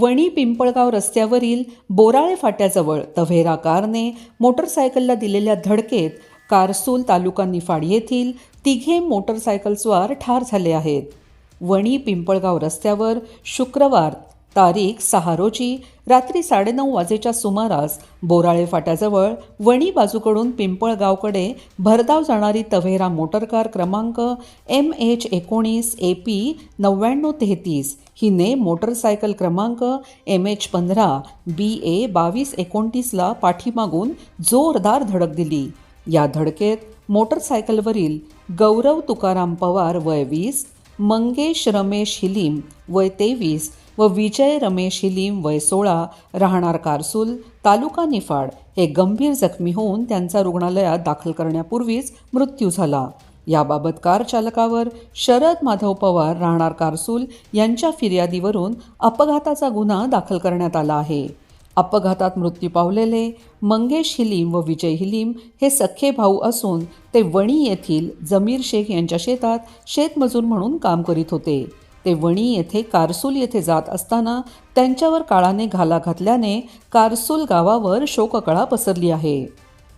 वणी पिंपळगाव रस्त्यावरील बोराळे फाट्याजवळ तव्हेरा कारने मोटरसायकलला दिलेल्या धडकेत कारसूल तालुका निफाड येथील तिघे मोटरसायकलस्वार ठार झाले आहेत. वणी पिंपळगाव रस्त्यावर शुक्रवार तारीख सहा रोजी रात्री साडेनऊ वाजेच्या सुमारास बोराळे फाट्याजवळ वणी बाजूकडून पिंपळगावकडे भरधाव जाणारी तव्हेरा मोटरकार क्रमांक एम एच एकोणीस ए पी नव्याण्णव तेहतीस. हिने मोटरसायकल क्रमांक एम एच पंधरा बी ए बावीस एकोणतीसला पाठीमागून जोरदार धडक दिली. या धडकेत मोटरसायकलवरील गौरव तुकाराम पवार वय वीस मंगेश रमेश हिलीम वय तेवीस व विजय रमेश हिलीम वय सोळा राहणार कारसूल तालुका निफाड हे गंभीर जखमी होऊन त्यांचा रुग्णालयात दाखल करण्यापूर्वीच मृत्यू झाला. याबाबत कार चालकावर शरद माधव पवार राहणार कारसूल यांच्या फिर्यादीवरून अपघाताचा गुन्हा दाखल करण्यात आला आहे. अपघातात मृत्यू पावलेले मंगेश हिलीम व विजय हिलीम हे सख्खे भाऊ असून ते वणी येथील जमीर शेख यांच्या शेतात शेतमजूर म्हणून काम करीत होते. ते वणी येथे कारसूल येथे जात असताना त्यांच्यावर काळाने घाला घातल्याने कारसूल गावावर शोककळा पसरली आहे.